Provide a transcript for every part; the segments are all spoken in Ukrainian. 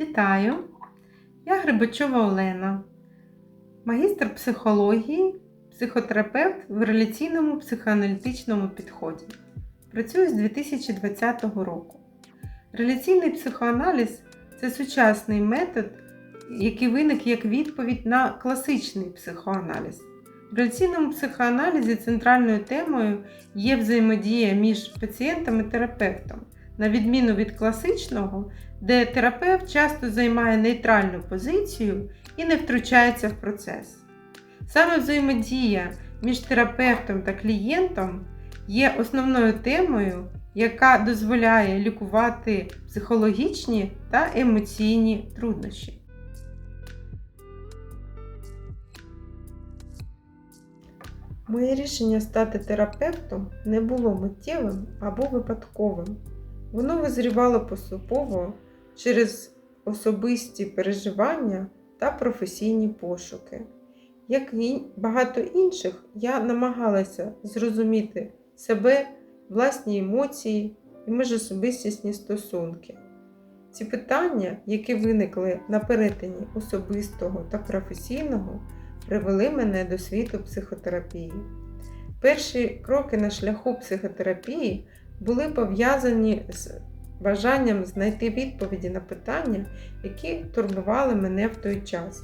Вітаю! Я Грибачова Олена, магістр психології, психотерапевт в реляційному психоаналітичному підході. Працюю з 2020 року. Реляційний психоаналіз це сучасний метод, який виник як відповідь на класичний психоаналіз. В реляційному психоаналізі центральною темою є взаємодія між пацієнтом і терапевтом, на відміну від класичного, де терапевт часто займає нейтральну позицію і не втручається в процес. Саме взаємодія між терапевтом та клієнтом є основною темою, яка дозволяє лікувати психологічні та емоційні труднощі. Моє рішення стати терапевтом не було миттєвим або випадковим. Воно визрівало поступово через особисті переживання та професійні пошуки. Як і багато інших, я намагалася зрозуміти себе, власні емоції і міжособистісні стосунки. Ці питання, які виникли на перетині особистого та професійного, привели мене до світу психотерапії. Перші кроки на шляху психотерапії були пов'язані з бажанням знайти відповіді на питання, які турбували мене в той час.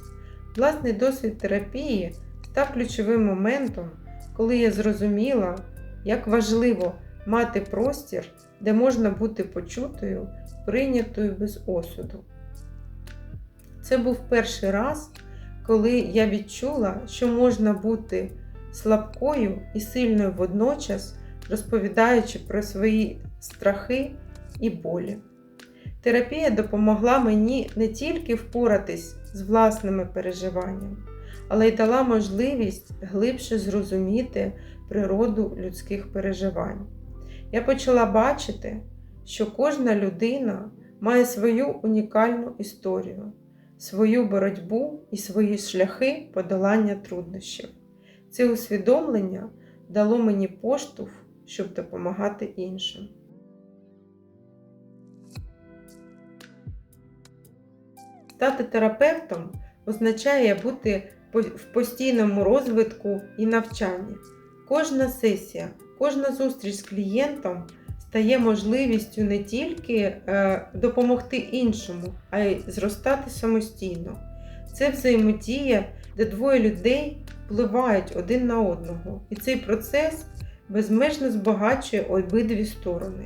Власний досвід терапії став ключовим моментом, коли я зрозуміла, як важливо мати простір, де можна бути почутою, прийнятою без осуду. Це був перший раз, коли я відчула, що можна бути слабкою і сильною водночас, розповідаючи про свої страхи і болі. Терапія допомогла мені не тільки впоратись з власними переживаннями, але й дала можливість глибше зрозуміти природу людських переживань. Я почала бачити, що кожна людина має свою унікальну історію, свою боротьбу і свої шляхи подолання труднощів. Це усвідомлення дало мені поштовх, щоб допомагати іншим. Стати терапевтом означає бути в постійному розвитку і навчанні. Кожна сесія, кожна зустріч з клієнтом стає можливістю не тільки е, допомогти іншому, а й зростати самостійно. Це взаємодія, де двоє людей впливають один на одного, і цей процес безмежно збагачує обидві сторони.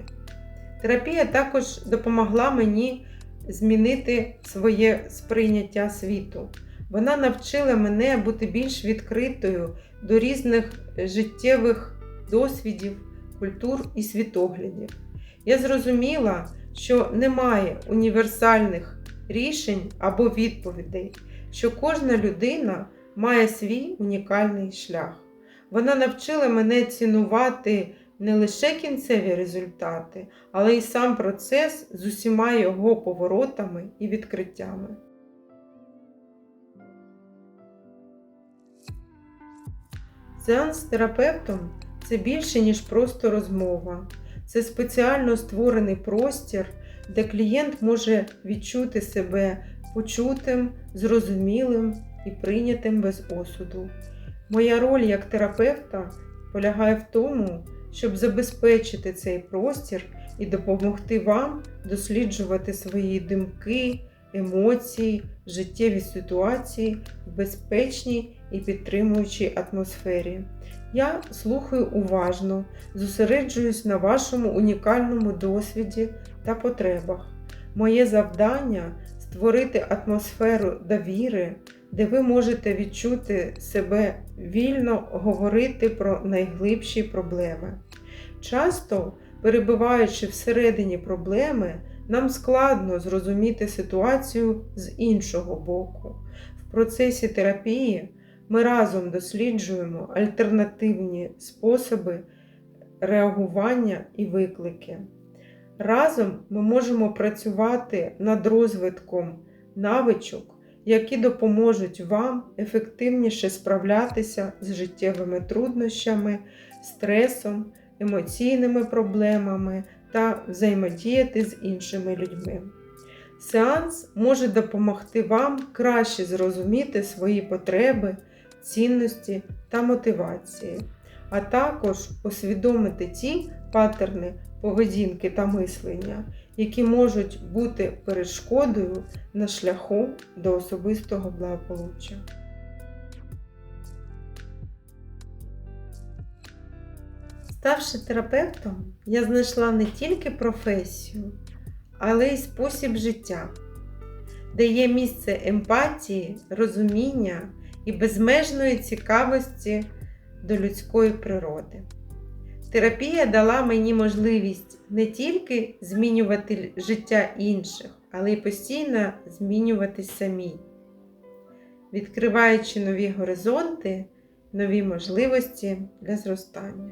Терапія також допомогла мені змінити своє сприйняття світу. Вона навчила мене бути більш відкритою до різних життєвих досвідів, культур і світоглядів. Я зрозуміла, що немає універсальних рішень або відповідей, що кожна людина має свій унікальний шлях. Вона навчила мене цінувати не лише кінцеві результати, але й сам процес з усіма його поворотами і відкриттями. Сеанс з терапевтом це більше, ніж просто розмова. Це спеціально створений простір, де клієнт може відчути себе почутим, зрозумілим і прийнятим без осуду. Моя роль як терапевта полягає в тому, щоб забезпечити цей простір і допомогти вам досліджувати свої думки, емоції, життєві ситуації в безпечній і підтримуючій атмосфері. Я слухаю уважно, зосереджуюсь на вашому унікальному досвіді та потребах. Моє завдання створити атмосферу довіри, де ви можете відчути себе вільно говорити про найглибші проблеми. Часто, перебуваючи всередині проблеми, нам складно зрозуміти ситуацію з іншого боку. В процесі терапії ми разом досліджуємо альтернативні способи реагування і виклики. Разом ми можемо працювати над розвитком навичок, які допоможуть вам ефективніше справлятися з життєвими труднощами, стресом, емоційними проблемами та взаємодіяти з іншими людьми. Сеанс може допомогти вам краще зрозуміти свої потреби, цінності та мотивації, а також усвідомити ті паттерни поведінки та мислення, які можуть бути перешкодою на шляху до особистого благополуччя. Ставши терапевтом, я знайшла не тільки професію, але й спосіб життя, де є місце емпатії, розуміння і безмежної цікавості до людської природи. Терапія дала мені можливість не тільки змінювати життя інших, але й постійно змінюватись самій, відкриваючи нові горизонти, нові можливості для зростання.